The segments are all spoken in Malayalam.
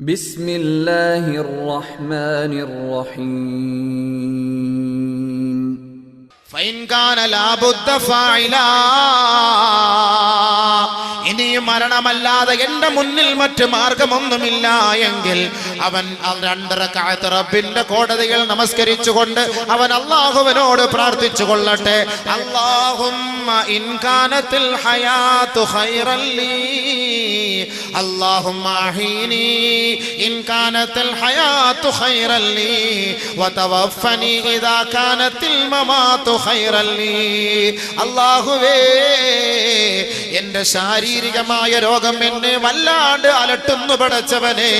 ബിസ്മില്ലാഹിർ റഹ്മാനിർ റഹീം ഫൈൻ കാന ഫായിലാ. ഇനിയും മരണമല്ലാതെ എന്റെ മുന്നിൽ മറ്റു മാർഗമൊന്നുമില്ല എങ്കിൽ അവൻ രണ്ടര കാലത്ത് റബ്ബിന്റെ കോടതിയിൽ നമസ്കരിച്ചുകൊണ്ട് അവൻ അള്ളാഹുവിനോട് പ്രാർത്ഥിച്ചു കൊള്ളട്ടെ അള്ളാഹുമ്മ ഇൻകാനത്തിൽ ഹയാത്തു ഹൈറല്ലി അള്ളാഹുമ്മ ഹീനീ إن كانت الحياة خيرا لي وتوفني إذا كانت الممات خيرا لي അള്ളാഹുവേ എന്റെ ശാരീരികമായ രോഗം എന്നെ വല്ലാണ്ട് അലട്ടുന്നു പടച്ചവനെ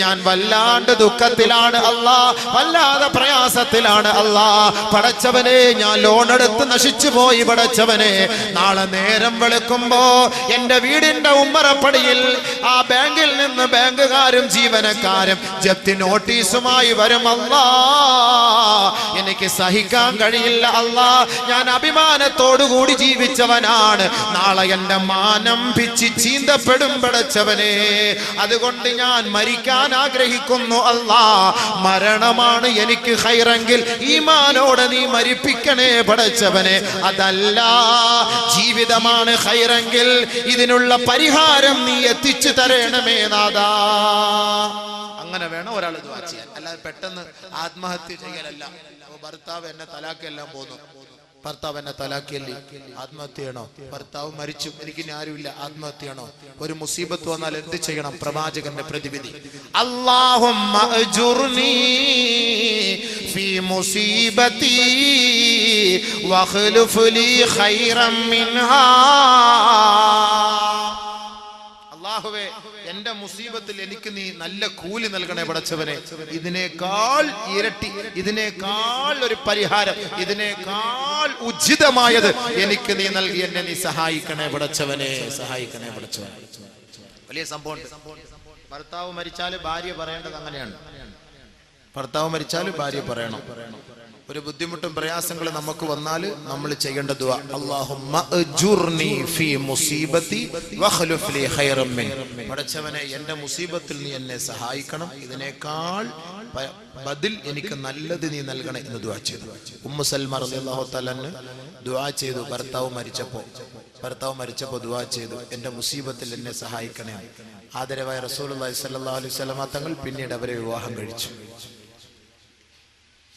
ഞാൻ വല്ലാണ്ട് ദുഃഖത്തിലാണ് അല്ലാ വല്ലാതെ പ്രയാസത്തിലാണ് അല്ലാ പടച്ചവനെ ഞാൻ ലോൺ എടുത്ത് നശിച്ചു പോയി പടച്ചവനെ നാളെ നേരം വെളുക്കുമ്പോ എന്റെ വീടിന്റെ ഉമ്മറപ്പടിയിൽ ആ ബാങ്കിൽ നിന്ന് ബാങ്കുകാരും ജീവനക്കാരും ജപ്തി നോട്ടീസുമായി വരും അല്ലാ. എനിക്ക് സഹിക്കാൻ കഴിയില്ല അല്ലാ. ഞാൻ അഭിമാനത്തോടുകൂടി ജീവിച്ചവനാണ്. നാളെ എന്റെ മാനം പിച്ചി ചീന്തപ്പെടും പടച്ചവനെ. അതുകൊണ്ട് ഞാൻ മരിക്കാൻ ആഗ്രഹിക്കുന്നു അല്ലാ. മരണമാണ് എനിക്ക് ഹൈറെങ്കിൽ ഈ മാനോടെ നീ മരിപ്പിക്കണേ പടച്ചവനെ. അതല്ല ജീവിതമാണ് ഹൈറെങ്കിൽ ഇതിനുള്ള പരിഹാരം നീ എത്തിച്ചു തരണമേ നാദാ അങ്ങനെ വേണം ഒരാൾ ഇത് ചെയ്യാൻ. അല്ലാതെ പെട്ടെന്ന് ആത്മഹത്യ ചെയ്യലല്ല. ഭർത്താവ് എന്നെ തലാക്കെല്ലാം പോന്നു. ഭർത്താവ് എന്നെ തലാക്കിയല്ലേ? ആത്മഹത്യയാണോ ഭർത്താവ് മരിച്ചു. എനിക്ക് ആരുമില്ല. ആത്മഹത്യയാണോ ഒരു മുസീബത്ത് വന്നാൽ എന്ത് ചെയ്യണം? പ്രവാചകന്റെ പ്രതിവിധി. മിൻഹാ. അള്ളാഹുവേ എന്റെ മുസീബത്തിൽ എനിക്ക് നീ നല്ല കൂലി നൽകണേ പടച്ചവനെ. ഇതിനേക്കാൾ ഇരട്ടി ഇതിനേക്കാൾ ഒരു പരിഹാരം ഇതിനേക്കാൾ ഉചിതമായത് എനിക്ക് നീ നൽകി എന്നെ നീ സഹായിക്കണേ പടച്ചവനെ സഹായിക്കണേ പടച്ചവനെ. വലിയ സംഭവം ഭർത്താവ് മരിച്ചാൽ ഭാര്യ പറയേണ്ടത് അങ്ങനെയാണ്. ഭർത്താവ് മരിച്ചാൽ ഭാര്യ പറയണം. ഒരു ബുദ്ധിമുട്ടും പ്രയാസങ്ങളും നമുക്ക് വന്നാൽ നമ്മൾ ചെയ്യേണ്ട ദുആ. അജുർനി ഫീ ലീ എന്റെ മുസീബത്തിൽ നീ എന്നെ സഹായിക്കണം. ഇതിനേക്കാൾ ബദിൽ എനിക്ക് നല്ലത് നീ നൽകണം എന്ന് ദുആ ചെയ്തു. ഉമ്മു സൽമ റളിയല്ലാഹു തആലന് ദുആ ചെയ്തു. ഭർത്താവ് മരിച്ചപ്പോൾ ഭർത്താവ് മരിച്ചപ്പോൾ ദുആ ചെയ്തു. എന്റെ മുസീബത്തിൽ എന്നെ സഹായിക്കണേ. ആദരവായ റസൂലുള്ളാഹി സ്വല്ലല്ലാഹു അലൈഹി വസല്ലം തങ്ങൾ പിന്നീട് അവരെ വിവാഹം കഴിച്ചു.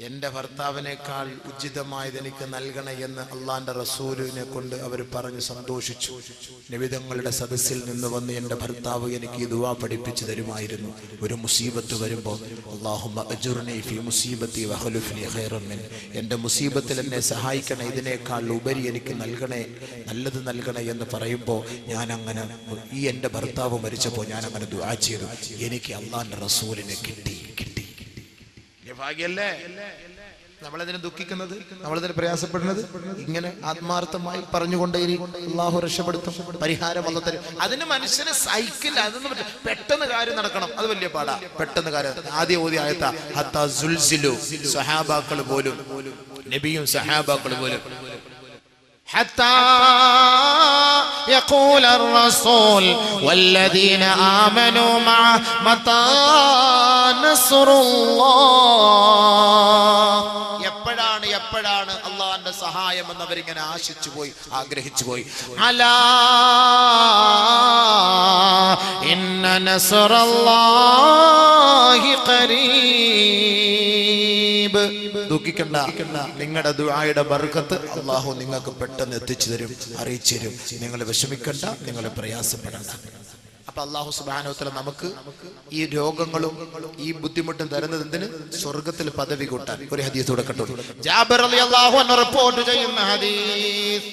എന്റെ ഭർത്താവിനേക്കാൾ ഉചിതമായത് എനിക്ക് നൽകണേ എന്ന് അള്ളാന്റെ റസൂലിനെ കൊണ്ട് അവർ പറഞ്ഞ് സന്തോഷിച്ചു. നിവിധങ്ങളുടെ സദസ്സിൽ നിന്ന് വന്ന് എന്റെ ഭർത്താവ് എനിക്ക് ഈ ദുവാ പഠിപ്പിച്ചു തരുമായിരുന്നു. ഒരു മുസീബത്ത് വരുമ്പോൾ എന്റെ മുസീബത്തി മുസീബത്തിൽ എന്നെ സഹായിക്കണേ ഇതിനേക്കാൾ ഉപരി എനിക്ക് നൽകണേ നല്ലത് നൽകണേ എന്ന് പറയുമ്പോൾ ഞാൻ അങ്ങനെ ഈ എന്റെ ഭർത്താവ് മരിച്ചപ്പോൾ ഞാൻ അങ്ങനെ ദുആ ചെയ്തു. എനിക്ക് അള്ളാന്റെ റസൂലിനെ കിട്ടി. ഭാഗ്യല്ലേ നമ്മളതിനെ ദുഃഖിക്കുന്നത് നമ്മളതിനെ പ്രയാസപ്പെടുന്നത് ഇങ്ങനെ ആത്മാർത്ഥമായി പറഞ്ഞുകൊണ്ടേ അള്ളാഹു രക്ഷപ്പെടുത്തും പരിഹാരം വന്നു തരും. അതിന് മനുഷ്യനെ സൈക്കിൾ അതൊന്നും പെട്ടെന്ന് കാര്യം നടക്കണം. അത് വലിയ പാടാ. പെട്ടെന്ന് കാര്യം ആദ്യ ഓതി ആയത്ത സഹാബാക്കൾ പോലും നബിയും സഹാബാക്കൾ പോലും. ഹത്താ يقول الرسول والذين آمنوا معه متى نصر الله എപ്പോഴാണ് എപ്പോഴാണ് അള്ളാന്റെ സഹായം എന്ന് അവരിങ്ങനെ ആശിച്ചു പോയി ആഗ്രഹിച്ചു പോയി അലാ ഇന്ന നസ്റല്ലാഹി ഖരീബ് ദുഃഖിക്കണ്ട നിങ്ങളുടെ ദുആയുടെ ബർക്കത്ത് അള്ളാഹു നിങ്ങൾക്ക് പെട്ടെന്ന് എത്തിച്ചു തരും അറിയിച്ചു തരും. നിങ്ങൾ വിഷമിക്കണ്ട നിങ്ങൾ പ്രയാസപ്പെടണ്ട. അപ്പൊ അള്ളാഹു സുബാനോത്തല നമുക്ക് ഈ രോഗങ്ങളും ഈ ബുദ്ധിമുട്ടും തരുന്നത് എന്തിന്? സ്വർഗത്തിൽ പദവി കൂട്ടാൻ. ഒരു ഹദീസ് റിപ്പോർട്ട് ചെയ്യുന്ന ഹദീസ്.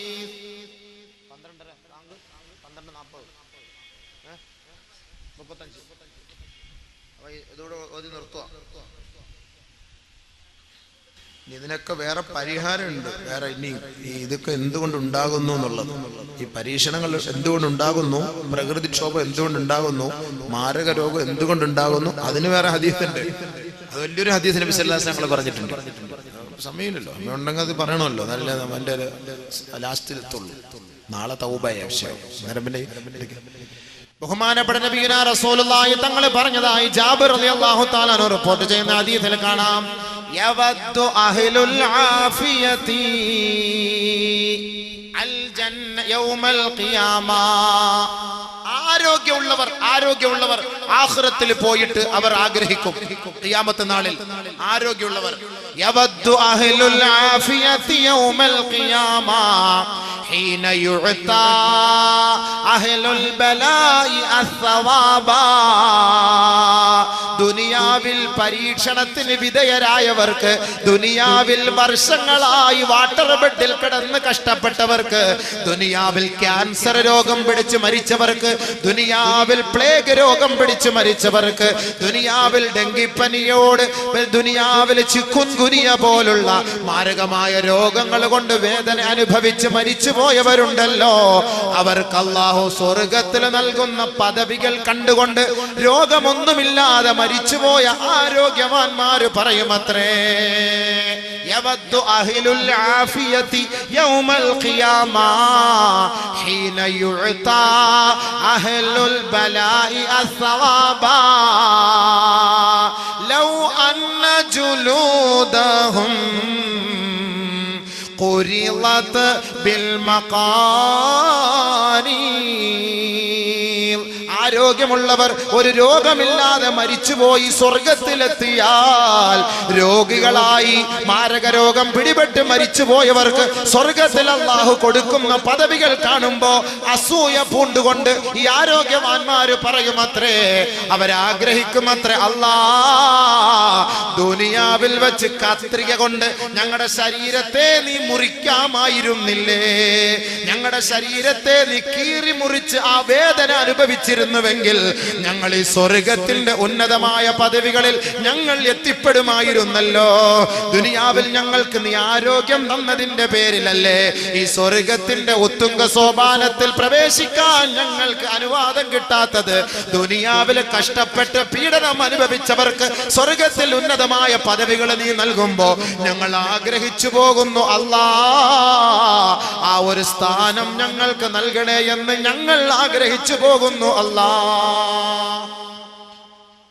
ഇതിനൊക്കെ വേറെ പരിഹാരമുണ്ട്. വേറെ ഇനി ഇതൊക്കെ എന്തുകൊണ്ട് ഉണ്ടാകുന്നു എന്നുള്ളത്. ഈ പരീക്ഷണങ്ങൾ എന്തുകൊണ്ട് ഉണ്ടാകുന്നു പ്രകൃതിക്ഷോഭം എന്തുകൊണ്ട് ഉണ്ടാകുന്നു മാരക രോഗം എന്തുകൊണ്ട് ഉണ്ടാകുന്നു അതിന് വേറെ ഹദീസുണ്ട്. അത് വലിയൊരു ഹദീസ് നബി ഞങ്ങൾ പറഞ്ഞിട്ടുണ്ട്. സമയമില്ലല്ലോ. ഉണ്ടെങ്കിൽ അത് പറയണമല്ലോ. നല്ല എന്റെ ലാസ്റ്റിലെത്തുള്ളൂ നാളെ തൗബായ വിഷയം അന്നേരം ബഹുമാനപ്പെട്ട റസൂലുള്ളാഹി പറഞ്ഞതായി ജാബിർ റളിയല്ലാഹു തആല റിപ്പോർട്ട് ചെയ്യുന്ന ഹദീസിൽ കാണാം. യവദ്ദു അഹ്ലുൽ ആഫിയതി. അൽ ജന്ന യൗമൽ ഖിയാമ. ആരോഗ്യമുള്ളവർ ആരോഗ്യമുള്ളവർ ആഹ്റത്തിൽ പോയിട്ട് അവർ ആഗ്രഹിക്കും. ക്യാമത്ത് നാളിൽ ആരോഗ്യമുള്ളവർ യവദ്ദു അഹ്ലുൽ ആഫിയത്തി യൗമൽ ഖിയാമ ഹീന യുഅത അഹ്ലുൽ ബലായി അസ്സവാബ. ദുനിയാവിൽ പരീക്ഷണത്തിന് വിധേയരായവർക്ക് ദുനിയാവിൽ വർഷങ്ങളായി വാട്ടർ ബെഡിൽ കിടന്ന് കഷ്ടപ്പെട്ടവർക്ക് ദുനിയാവിൽ ക്യാൻസർ രോഗം പിടിച്ച് മരിച്ചവർക്ക് ദുനിയാവിൽ പ്ലേഗ് രോഗം പിടിച്ച് മരിച്ചവർക്ക് ദുനിയാവിൽ ഡെങ്കിപ്പനിയോട് ദുനിയാവിൽ ചിക്കുൻ ഗുനിയ പോലുള്ള മാരകമായ രോഗങ്ങൾ കൊണ്ട് വേദന അനുഭവിച്ച് മരിച്ചു പോയവരുണ്ടല്ലോ അവർക്ക് അള്ളാഹു സ്വർഗത്തിൽ നൽകുന്ന പദവികൾ കണ്ടുകൊണ്ട് രോഗമൊന്നുമില്ലാതെ മരിച്ചുപോയ ആരോഗ്യവാന്മാര് പറയുമത്രേ. يود أهل العافية يوم القيامة حين يعطى أهل البلاء الثواب لو أن جلودهم قرضت بالمقاريض. ആരോഗ്യമുള്ളവർ ഒരു രോഗമില്ലാതെ മരിച്ചുപോയി സ്വർഗത്തിലെത്തിയാൽ രോഗികളായി മാരക രോഗം പിടിപെട്ട് മരിച്ചുപോയവർക്ക് സ്വർഗത്തിൽ അള്ളാഹു കൊടുക്കുന്ന പദവികൾ കാണുമ്പോ അസൂയ പൂണ്ടുകൊണ്ട് ഈ ആരോഗ്യവാന്മാര് പറയുമത്രേ അവരാഗ്രഹിക്കുമത്രേ അല്ലാ ദുനിയാവിൽ വെച്ച് കത്രിക കൊണ്ട് ഞങ്ങളുടെ ശരീരത്തെ നീ മുറിക്കാമായിരുന്നില്ലേ? ഞങ്ങളുടെ ശരീരത്തെ നീ കീറി മുറിച്ച് ആ വേദന അനുഭവിച്ചിരുന്നുവെങ്കിൽ ഞങ്ങൾ ഈ സ്വർഗത്തിന്റെ ഉന്നതമായ പദവികളിൽ ഞങ്ങൾ എത്തിപ്പെടുമായിരുന്നല്ലോ. ദുനിയാവിൽ ഞങ്ങൾക്ക് നീ ആരോഗ്യം തന്നതിന്റെ പേരിലല്ലേ? ഈ സ്വർഗത്തിന്റെ ഉത്തുംഗ സോപാനത്തിൽ പ്രവേശിക്കാൻ ഞങ്ങൾക്ക് അനുവാദം കിട്ടാത്തത് ദുനിയാവിൽ കഷ്ടപ്പെട്ട് പീഡനം അനുഭവിച്ചവർക്ക് സ്വർഗത്തിൽ ഉന്നതമായ പദവികൾ നീ നൽകുമ്പോ ഞങ്ങൾ ആഗ്രഹിച്ചു പോകുന്നു അല്ലാ. ആ ഒരു സ്ഥാനം ഞങ്ങൾക്ക് നൽകണേ എന്ന് ഞങ്ങൾ ആഗ്രഹിച്ചു പോകുന്നു അല്ലാ.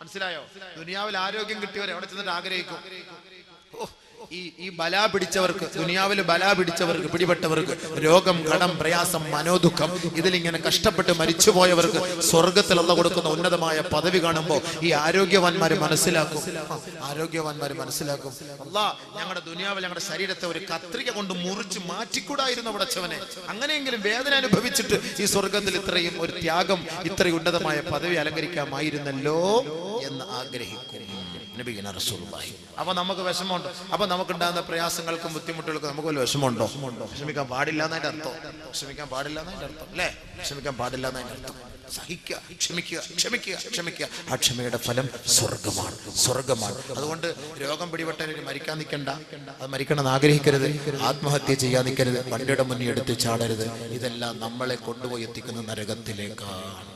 മനസ്സിലായോ? ദുനിയാവിൽ ആരോഗ്യം കിട്ടിയവരെ അവിടെ ചെന്നിട്ട് ആഗ്രഹിക്കും? ഈ ഈ ബലാ പിടിച്ചവർക്ക് ദുനിയാവിൽ ബല പിടിച്ചവർക്ക് പിടിപെട്ടവർക്ക് രോഗം കടം പ്രയാസം മനോദുഃഖം ഇതിലിങ്ങനെ കഷ്ടപ്പെട്ട് മരിച്ചുപോയവർക്ക് സ്വർഗത്തിലുള്ള കൊടുക്കുന്ന ഉന്നതമായ പദവി കാണുമ്പോൾ ഈ ആരോഗ്യവാന്മാര് മനസ്സിലാക്കും. ആരോഗ്യവാന്മാർ മനസ്സിലാക്കും. അല്ലാ ഞങ്ങളുടെ ദുനിയാവിൽ ഞങ്ങളുടെ ശരീരത്തെ ഒരു കത്രിക കൊണ്ട് മുറിച്ച് മാറ്റിക്കൂടായിരുന്നു പടച്ചവനെ അങ്ങനെയെങ്കിലും വേദന അനുഭവിച്ചിട്ട് ഈ സ്വർഗത്തിൽ ഇത്രയും ഒരു ത്യാഗം ഇത്രയും ഉന്നതമായ പദവി അലങ്കരിക്കാമായിരുന്നല്ലോ എന്ന് ആഗ്രഹിക്കും നബിഗന റസൂലുള്ളാഹി. അപ്പൊ നമുക്ക് വിഷമമുണ്ട്? അപ്പൊ നമുക്കുണ്ടാകുന്ന പ്രയാസങ്ങൾക്കും ബുദ്ധിമുട്ടുകൾക്കും നമുക്ക് വല്ല വിഷമമുണ്ടോ? വിഷമിക്കാൻ പാടില്ല എന്നതിന്റെ അർത്ഥം. വിഷമിക്കാൻ പാടില്ല എന്നതിന്റെ അർത്ഥം അല്ലേ? വിഷമിക്കാൻ പാടില്ല എന്നതിന്റെ അർത്ഥം. സഹിക്കുക ക്ഷമിക്കുക ക്ഷമിക്കുക ക്ഷമിക്കുക. ആ ക്ഷമയുടെ ഫലം സ്വർഗമാണ് സ്വർഗമാണ് അതുകൊണ്ട് രോഗം പിടിപെട്ടവര് മരിക്കാൻ നിൽക്കണ്ട. അത് മരിക്കണമെന്ന് ആഗ്രഹിക്കരുത്. ആത്മഹത്യ ചെയ്യാൻ നിൽക്കരുത്. വണ്ടിയുടെ മുന്നിൽ എടുത്ത് ചാടരുത്. ഇതെല്ലാം നമ്മളെ കൊണ്ടുപോയി എത്തിക്കുന്ന നരകത്തിലേക്കാണ്.